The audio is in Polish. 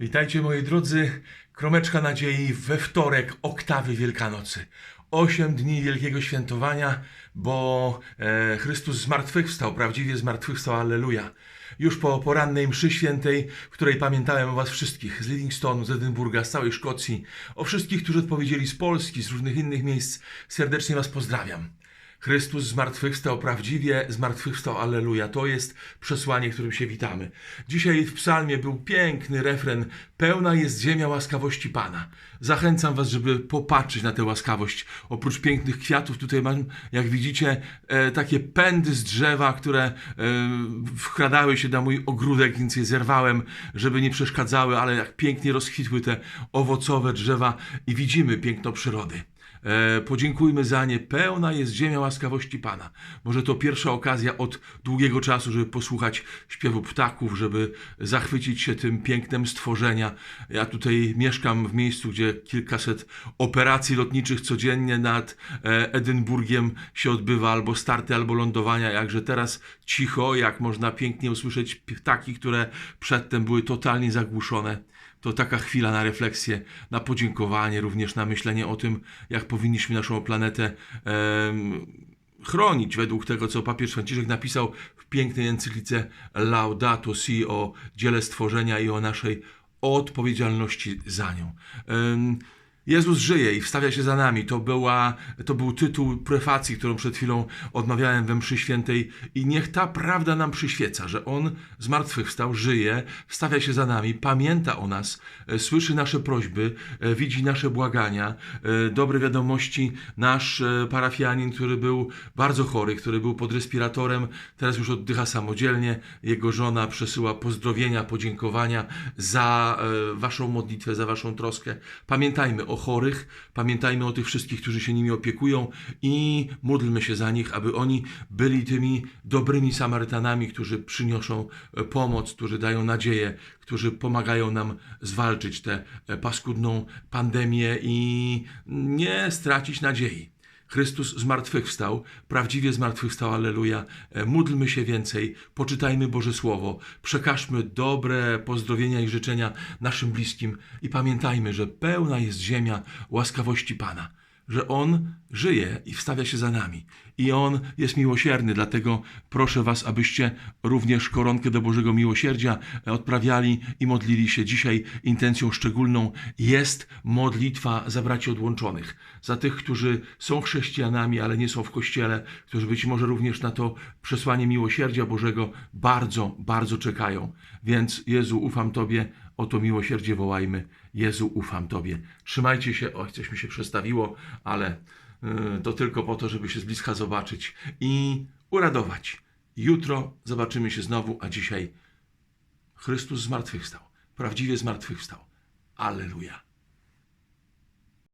Witajcie moi drodzy, kromeczka nadziei we wtorek, oktawy Wielkanocy. Osiem dni wielkiego świętowania, bo e, Chrystus zmartwychwstał, prawdziwie zmartwychwstał, alleluja. Już po porannej mszy świętej, w której pamiętałem o was wszystkich, z Livingstonu, z Edynburga, z całej Szkocji, o wszystkich, którzy odpowiedzieli z Polski, z różnych innych miejsc, serdecznie was pozdrawiam. Chrystus zmartwychwstał, prawdziwie zmartwychwstał, alleluja. To jest przesłanie, którym się witamy. Dzisiaj w psalmie był piękny refren, pełna jest ziemia łaskawości Pana. Zachęcam was, żeby popatrzeć na tę łaskawość. Oprócz pięknych kwiatów, tutaj mam, jak widzicie, e, takie pędy z drzewa, które e, wkradały się na mój ogródek, więc je zerwałem, żeby nie przeszkadzały, ale jak pięknie rozkwitły te owocowe drzewa i widzimy piękno przyrody. E, podziękujmy za nie. Pełna jest ziemia łaskawości Pana. Może to pierwsza okazja od długiego czasu, żeby posłuchać śpiewu ptaków, żeby zachwycić się tym pięknem stworzenia. Ja tutaj mieszkam w miejscu, gdzie kilkaset operacji lotniczych codziennie nad e, Edynburgiem się odbywa, albo starty, albo lądowania. Jakże teraz cicho, jak można pięknie usłyszeć ptaki, które przedtem były totalnie zagłuszone to taka chwila na refleksję, na podziękowanie, również na myślenie o tym, jak powinniśmy naszą planetę chronić według tego, co papież Franciszek napisał w pięknej encyklice Laudato Si o dziele stworzenia i o naszej odpowiedzialności za nią. Jezus żyje i wstawia się za nami. To, była, to był tytuł prefacji, którą przed chwilą odmawiałem we mszy świętej i niech ta prawda nam przyświeca, że On zmartwychwstał, żyje, wstawia się za nami, pamięta o nas, e, słyszy nasze prośby, e, widzi nasze błagania, e, dobre wiadomości. Nasz parafianin, który był bardzo chory, który był pod respiratorem, teraz już oddycha samodzielnie. Jego żona przesyła pozdrowienia, podziękowania za waszą modlitwę, za waszą troskę. Pamiętajmy o chorych, pamiętajmy o tych wszystkich, którzy się nimi opiekują i módlmy się za nich, aby oni byli tymi dobrymi Samarytanami, którzy przyniosą e, pomoc, którzy dają nadzieję, którzy pomagają nam zwalczyć tę e, paskudną pandemię i nie stracić nadziei. Chrystus zmartwychwstał, prawdziwie zmartwychwstał, alleluja. E, Módlmy się więcej, poczytajmy Boże Słowo, przekażmy dobre pozdrowienia i życzenia naszym bliskim i pamiętajmy, że pełna jest ziemia łaskawości Pana, że On żyje i wstawia się za nami. I On jest miłosierny, dlatego proszę Was, abyście również koronkę do Bożego Miłosierdzia odprawiali i modlili się. Dzisiaj intencją szczególną jest modlitwa za braci odłączonych, za tych, którzy są chrześcijanami, ale nie są w kościele, którzy być może również na to przesłanie miłosierdzia Bożego bardzo, bardzo czekają. Więc Jezu, ufam Tobie, o to miłosierdzie wołajmy. Jezu, ufam Tobie. Trzymajcie się, oj, coś mi się przestawiło, ale yy, to tylko po to, żeby się z bliska zobaczyć i uradować. Jutro zobaczymy się znowu, a dzisiaj Chrystus zmartwychwstał. Prawdziwie zmartwychwstał. Alleluja.